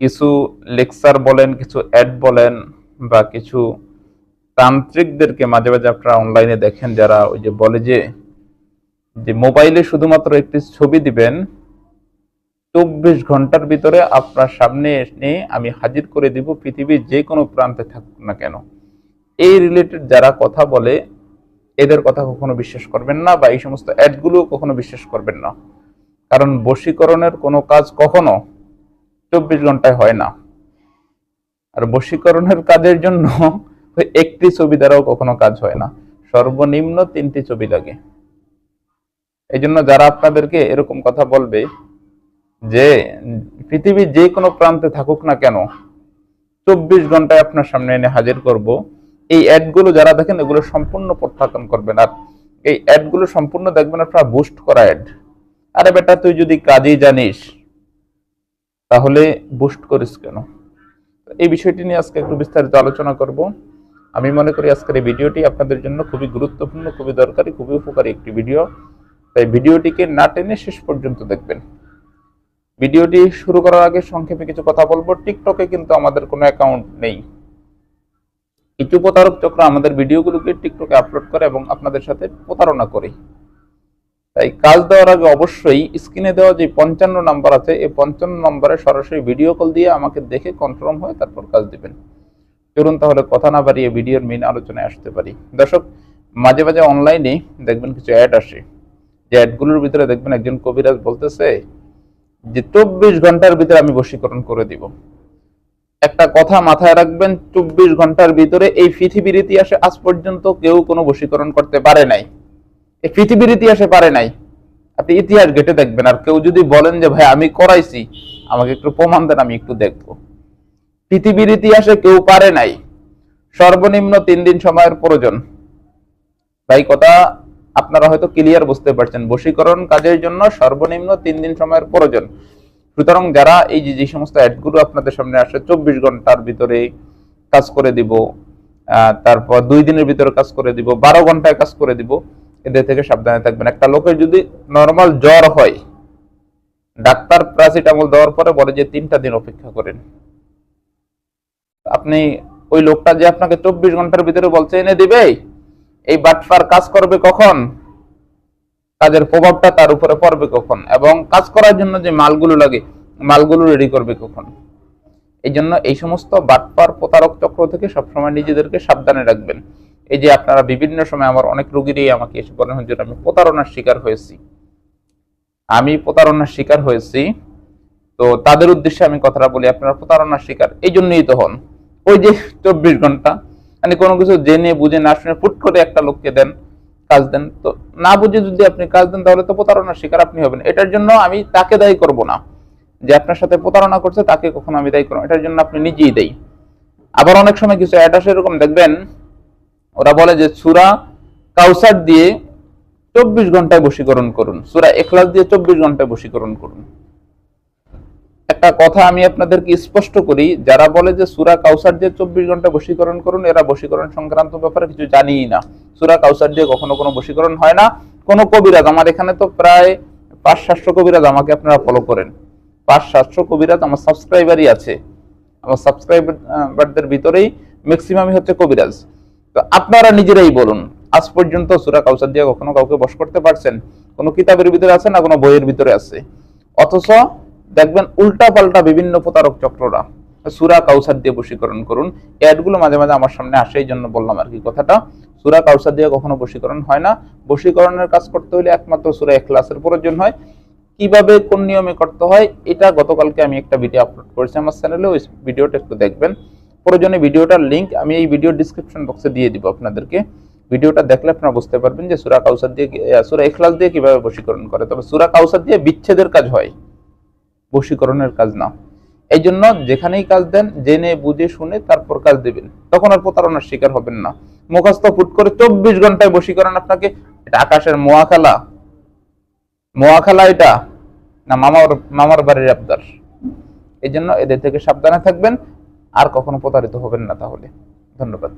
কিছু লেকচার বলেন, কিছু অ্যাড বলেন, বা কিছু তান্ত্রিকদেরকে মাঝে মাঝে আপনারা অনলাইনে দেখেন, যারা ওই যে বলে যে যে মোবাইলে শুধুমাত্র একটি ছবি দিবেন, চব্বিশ ঘণ্টার ভিতরে আপনার সামনে এনে আমি হাজির করে দিব পৃথিবীর যে কোনো প্রান্তে থাকুক না কেন। এই রিলেটেড যারা কথা বলে, এদের কথা কখনো বিশ্বাস করবেন না, বা এই সমস্ত অ্যাডগুলো কখনো বিশ্বাস করবেন না। কারণ বশীকরণের কোনো কাজ কখনো চব্বিশ ঘন্টায় হয় না। আর বশীকরণের কাজের জন্য একটি ছবি দ্বারাও কখনো কাজ হয় না। সর্বনিম্ন তিনটি ছবি লাগে। এই জন্য যারা আপনাদেরকে এরকম কথা বলবে যে পৃথিবীর যে কোনো প্রান্তে থাকুক না কেন, চব্বিশ ঘন্টায় আপনার সামনে এনে হাজির করব। এই অ্যাডগুলো যারা দেখেন, এগুলো সম্পূর্ণ প্রত্যাখ্যান করবেন। আর এই অ্যাডগুলো সম্পূর্ণ দেখবেন আপনারা বুস্ট করা অ্যাড। আরে বেটা, তুই যদি কাজই জানিস তাহলে বুস্ট করিস কেন? এই বিষয়টি নিয়ে আজকে একটু বিস্তারিত আলোচনা করব। আমি মনে করি আজকের এই ভিডিওটি আপনাদের জন্য খুবই গুরুত্বপূর্ণ, খুবই দরকারি, খুবই উপকারী একটি ভিডিও। তাই ভিডিওটিকে না টেনে শেষ পর্যন্ত দেখবেন। ভিডিওটি শুরু করার আগে সংক্ষেপে কিছু কথা বলব। টিকটকে কিন্তু আমাদের কোনো অ্যাকাউন্ট নেই। কিছু প্রতারক চক্র আমাদের ভিডিওগুলোকে টিকটকে আপলোড করে এবং আপনাদের সাথে প্রতারণা করে। তাই কাজ দেওয়ার আগে অবশ্যই স্ক্রিনে দেওয়া যে পঞ্চান্ন নাম্বার আছে, এই পঞ্চান্ন নম্বরে সরাসরি ভিডিও কল দিয়ে আমাকে দেখে কনফার্ম হয়ে তারপর কাজ দিবেন। চলুন তাহলে কথা না বাড়িয়ে ভিডিওর মেন আলোচনায় আসতে পারি। দর্শক, মাঝে মাঝে অনলাইনে দেখবেন কিছু অ্যাড আসে। যে অ্যাডগুলোর ভিতরে দেখবেন একজন কবিরাজ বলতেছে যে, চব্বিশ ঘণ্টার ভিতরে আমি বশীকরণ করে দিব। একটা কথা মাথায় রাখবেন, চব্বিশ ঘণ্টার ভিতরে এই পৃথিবীর ইতিহাসে আজ পর্যন্ত কেউ কোনো বশীকরণ করতে পারে নাই। পৃথিবীর ইতিহাসে পারে নাই। আপনি ইতিহাস ঘেটে দেখবেন, আর কেউ যদি বলেন যে, ভাই, আমি করাইছি, আমাকে একটু প্রমাণ দেন, আমি একটু দেখব। পৃথিবীর ইতিহাসে কেউ পারে নাই। সর্বনিম্ন তিন দিন সময়ের প্রয়োজন। ভাই, কথা আপনারা হয়তো ক্লিয়ার বুঝতে পারছেন। বশীকরণ কাজের জন্য সর্বনিম্ন তিন দিন সময়ের প্রয়োজন। সুতরাং যারা এই যে যে সমস্ত অ্যাডগুলো আপনাদের সামনে আসে, চব্বিশ ঘণ্টার ভিতরে কাজ করে দিব তারপর দুই দিনের ভিতরে কাজ করে দিব, বারো ঘন্টায় কাজ করে দিব এদের থেকে সাবধানে থাকবেন। একটা লোকের যদি নর্মাল জ্বর হয়, ডাক্তার প্যারাসিটামল দেওয়ার পরে বলে যে তিনটা দিন অপেক্ষা করেন। আপনি ওই লোকটা যে আপনাকে চব্বিশ ঘণ্টার ভিতরে বলছে, এনে দিবে? এই বাটফার কাজ করবে কখন? কাজের প্রভাবটা তার উপরে পড়বে কখন? এবং কাজ করার জন্য যে মালগুলো লাগে, মালগুলো রেডি করবে কখন? এই জন্য এই সমস্ত বাটপার প্রতারক চক্র থেকে সবসময় নিজেদেরকে সাবধানে রাখবেন। এই যে আপনারা বিভিন্ন সময় আমার অনেক রোগীরই আমাকে এসে বলেন, হুজুর, আমি প্রতারণার শিকার হয়েছি। আমি প্রতারণার শিকার হয়েছি। তো তাদের উদ্দেশ্যে আমি কথাটা বলি, আপনারা প্রতারণার শিকার, এই জন্যই তো হন। ওই যে চব্বিশ ঘণ্টা মানে কোনো কিছু জেনে বুঝে না শুনে ফুট করে একটা লোককে দেন, কাজ দেন। তো না বুঝে যদি আপনি কাজ দেন, তাহলে তো প্রতারণার শিকার আপনি হবেন। এটার জন্য আমি তাকে দায়ী করব না। যে আপনার সাথে প্রতারণা করছে, তাকে কখনো আমি দায়ী করব এটার জন্য আপনি নিজেই দেই আবার অনেক সময় কিছু অ্যাড আসে এরকম, দেখবেন ওরা বলে যে সুরা কাউসার দিয়ে চব্বিশ ঘন্টায় বশীকরণ করুন। সুরা এখলাস দিয়ে চব্বিশ ঘন্টায় বশীকরণ করুন। একটা কথা আমি আপনাদেরকে স্পষ্ট করি, যারা বলে যে সুরা কাউসার দিয়ে চব্বিশ ঘণ্টা বশীকরণ করুন, এরা বশীকরণ সংক্রান্ত ব্যাপারে কিছু জানিই না। সুরা কাউসার দিয়ে কখনো কোনো বশীকরণ হয় না। কোনো কবিরাজ, আমার এখানে তো প্রায় পাঁচ, সাতশো কবিরাজ আমাকে আপনারা ফলো করেন। পাঁচ, সাতশো কবিরাজ আমার সাবস্ক্রাইবারই আছে। আমার সাবস্ক্রাইবারদের ভিতরেই ম্যাক্সিমামই হচ্ছে কবিরাজ। তো আপনারা নিজেরাই বলুন, আজ পর্যন্ত সুরা কাউসার দিয়ে কখনো কাউকে বস করতে পারছেন? কোনো কিতাবের ভিতরে আছে না কোনো বইয়ের ভিতরে আছে? অথচ দেখবেন উল্টা পাল্টা বিভিন্ন প্রতারক চক্ররা সুরা কাউসার দিয়ে বশীকরণ করুন। অ্যাডগুলো মাঝে মাঝে আমার সামনে আসে, এই জন্য বললাম আর কি কথাটা। সুরা কাউসার দিয়ে কখনো বশীকরণ হয় না। বশীকরণের কাজ করতে হলে একমাত্র সুরা এখলাসের প্রয়োজন হয়। কীভাবে, কোন নিয়মে করতে হয়, এটা গতকালকে আমি একটা ভিডিও আপলোড করেছি আমার চ্যানেলে ওই ভিডিওটা একটু দেখবেন। প্রয়োজনে ভিডিওটার লিংক আমি এই ভিডিও ডিসক্রিপশন বক্সে দিয়ে দিব আপনাদেরকে। ভিডিওটা দেখলে আপনারা বুঝতে পারবেন যে সুরা কাউসার দিয়ে সুরা এখলাস দিয়ে কীভাবে বশীকরণ করে। তবে সুরা কাউসার দিয়ে বিচ্ছেদের কাজ হয়। বশীকরণের কাজ না। এই জন্য যেখানেই কাজ দেন, জেনে, বুঝে, শুনে তারপর কাজ দিবেন। তখন আর প্রতারণার শিকার হবেন না। মুখস্থ ফুট করে চব্বিশ ঘন্টায় বশীকরণ আপনাকে। এটা আকাশের মোয়া খেলা মোয়া খেলা এটা। না, মামার মামার বাড়ির আবদার। এই জন্য এদের থেকে সাবধানে থাকবেন। আর কখনো প্রতারিত হবেন না তাহলে। ধন্যবাদ।